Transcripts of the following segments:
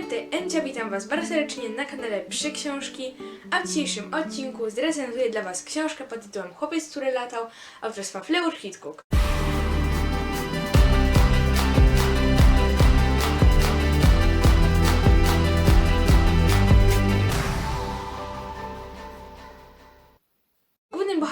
Elementy Encia, witam Was bardzo serdecznie na kanale Przy Książki, a w dzisiejszym odcinku zrecenzuję dla Was książkę pod tytułem Chłopiec, który latał autorstwa Fleur Hitchcock.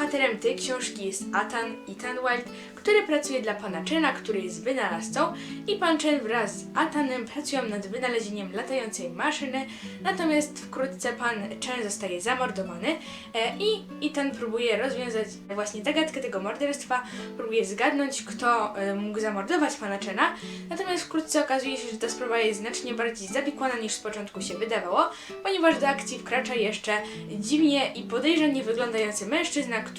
Bohaterem tej książki jest Athan, Ethan Wild, który pracuje dla pana Chena, który jest wynalazcą. I pan Chen wraz z Athanem pracują nad wynalezieniem latającej maszyny, natomiast wkrótce pan Chen zostaje zamordowany e, i Ethan próbuje rozwiązać właśnie zagadkę tego morderstwa, próbuje zgadnąć, kto e, mógł zamordować pana Chena, natomiast wkrótce okazuje się, że ta sprawa jest znacznie bardziej zawikłana niż z początku się wydawało, ponieważ do akcji wkracza jeszcze dziwnie i podejrzanie wyglądający mężczyzna, który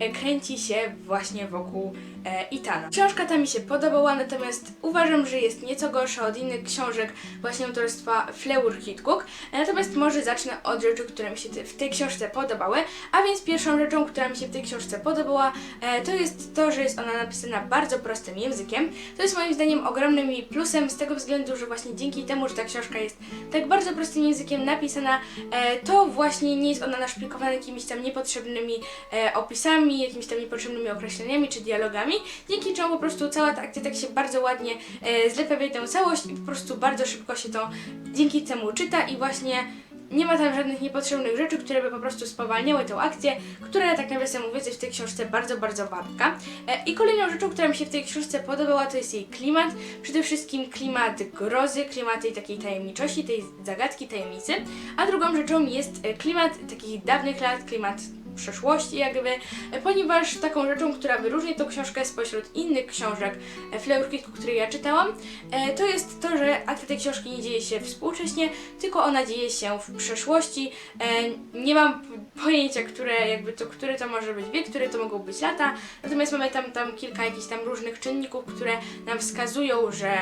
e, kręci się właśnie wokół e, Itana. Książka ta mi się podobała, natomiast uważam, że jest nieco gorsza od innych książek właśnie autorstwa Fleur Hitchcock. E, Natomiast może zacznę od rzeczy, które mi się w tej książce podobały. A więc pierwszą rzeczą, która mi się w tej książce podobała, e, to jest to, że jest ona napisana bardzo prostym językiem. To jest moim zdaniem ogromnym jej plusem z tego względu, że właśnie dzięki temu, że ta książka jest tak bardzo prostym językiem napisana, to właśnie nie jest ona naszpikowana jakimiś tam niepotrzebnymi opisami, jakimiś tam niepotrzebnymi określeniami czy dialogami, dzięki czemu po prostu cała ta akcja tak się bardzo ładnie e, zlepia w jedną całość i po prostu bardzo szybko się to dzięki temu czyta i właśnie nie ma tam żadnych niepotrzebnych rzeczy, które by po prostu spowalniały tę akcję, która tak nawiasem mówiąc jest w tej książce bardzo, bardzo wartka. E, I kolejną rzeczą, która mi się w tej książce podobała, to jest jej klimat. Przede wszystkim klimat grozy, klimat tej takiej tajemniczości, tej zagadki, tajemnicy. A drugą rzeczą jest e, klimat takich dawnych lat, klimat przeszłości jakby, ponieważ taką rzeczą, która wyróżnia tą książkę spośród innych książek e, Fleur Hitchcock, które ja czytałam, e, to jest to, że akcja tej książki nie dzieje się współcześnie, tylko ona dzieje się w przeszłości. E, Nie mam pojęcia, które jakby to, który to może być wiek, które to mogą być lata, natomiast mamy tam, tam kilka jakichś tam różnych czynników, które nam wskazują, że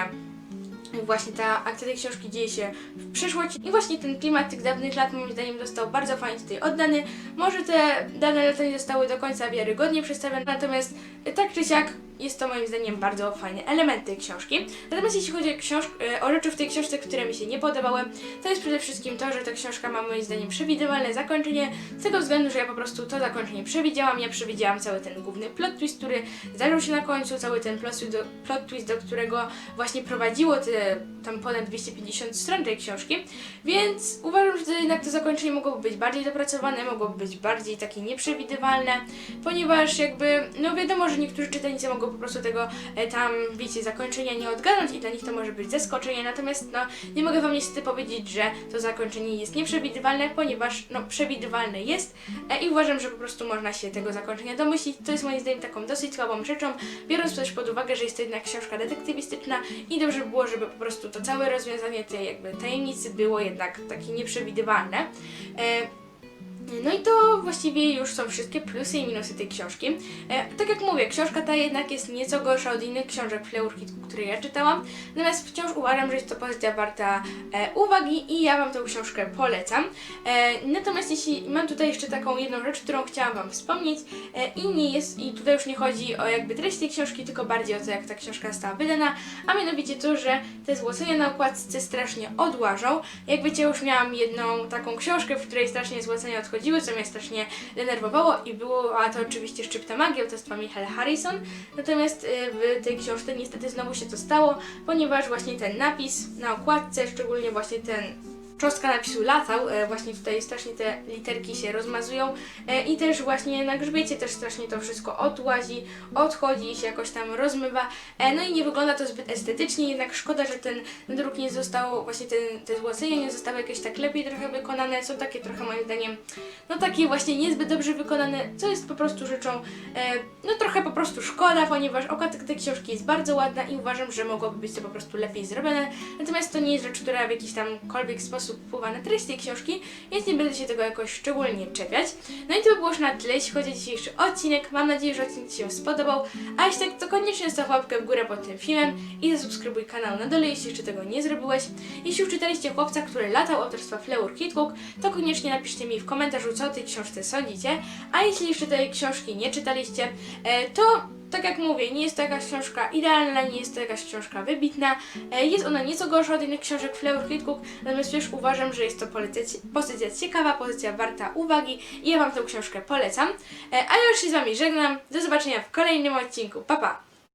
właśnie ta akcja tej książki dzieje się w przyszłości i właśnie ten klimat tych dawnych lat moim zdaniem został bardzo fajnie tutaj oddany. Może te dawne lata nie zostały do końca wiarygodnie przedstawione, natomiast tak czy siak jest to moim zdaniem bardzo fajny element tej książki. Natomiast jeśli chodzi o, książ- e, o rzeczy w tej książce, które mi się nie podobały, to jest przede wszystkim to, że ta książka ma moim zdaniem przewidywalne zakończenie, z tego względu, że ja po prostu to zakończenie przewidziałam. Ja przewidziałam cały ten główny plot twist, który zdarzył się na końcu, cały ten plot twist, do, plot twist, do którego właśnie prowadziło te tam ponad 250 stron tej książki, więc uważam, że jednak to zakończenie mogłoby być bardziej dopracowane, mogłoby być bardziej takie nieprzewidywalne, ponieważ jakby, no wiadomo, że niektórzy czytelnicy mogą po prostu tego e, tam, wiecie, zakończenia nie odgadnąć i dla nich to może być zaskoczenie, natomiast no nie mogę wam niestety powiedzieć, że to zakończenie jest nieprzewidywalne, ponieważ no przewidywalne jest e, i uważam, że po prostu można się tego zakończenia domyślić. To jest moim zdaniem taką dosyć słabą rzeczą, biorąc też pod uwagę, że jest to jednak książka detektywistyczna i dobrze by było, żeby po prostu to całe rozwiązanie tej jakby tajemnicy było jednak takie nieprzewidywalne. No i to właściwie już są wszystkie plusy i minusy tej książki. E, tak jak mówię, książka ta jednak jest nieco gorsza od innych książek Fleur Hitchcock, które ja czytałam, natomiast wciąż uważam, że jest to pozycja warta e, uwagi i ja Wam tę książkę polecam. E, natomiast jeśli mam tutaj jeszcze taką jedną rzecz, którą chciałam Wam wspomnieć e, i nie jest, i tutaj już nie chodzi o jakby treść tej książki, tylko bardziej o to, jak ta książka została wydana, a mianowicie to, że te złocenia na okładce strasznie odłażą. Jak wiecie, już miałam jedną taką książkę, w której strasznie złocenia odchodziły, co mnie strasznie denerwowało i była to oczywiście Szczypta Magii autorstwa Michael Harrison. Natomiast y, w tej książce niestety znowu się to stało, ponieważ właśnie ten napis na okładce, szczególnie właśnie ten cząstka napisu latał, e, właśnie tutaj strasznie te literki się rozmazują e, i też właśnie na grzbiecie też strasznie to wszystko odłazi, odchodzi i się jakoś tam rozmywa, e, no i nie wygląda to zbyt estetycznie, jednak szkoda, że ten druk nie został, właśnie ten, te złocenia nie zostały jakieś tak lepiej trochę wykonane, są takie trochę moim zdaniem, no takie właśnie niezbyt dobrze wykonane, co jest po prostu rzeczą, no trochę po prostu szkoda, ponieważ okładka tej książki jest bardzo ładna i uważam, że mogłoby być to po prostu lepiej zrobione, natomiast to nie jest rzecz, która w jakiś tamkolwiek sposób wpływa na treść tej książki, więc nie będę się tego jakoś szczególnie czepiać. No i to by było już na tyle, jeśli chodzi o dzisiejszy odcinek. Mam nadzieję, że odcinek Ci się spodobał, a jeśli tak, to koniecznie zostaw łapkę w górę pod tym filmem i zasubskrybuj kanał na dole, jeśli jeszcze tego nie zrobiłeś. Jeśli już czytaliście Chłopca, który latał autorstwa Fleur Hitchcock, to koniecznie napiszcie mi w komentarzu, co o tej książce sądzicie, a jeśli jeszcze tej książki nie czytaliście, e, to tak jak mówię, nie jest to jakaś książka idealna, nie jest to jakaś książka wybitna. E, Jest ona nieco gorsza od innych książek Flower Cook, natomiast też uważam, że jest to pozycja, pozycja ciekawa, pozycja warta uwagi i ja Wam tę książkę polecam. E, A ja już się z Wami żegnam. Do zobaczenia w kolejnym odcinku. Pa, pa!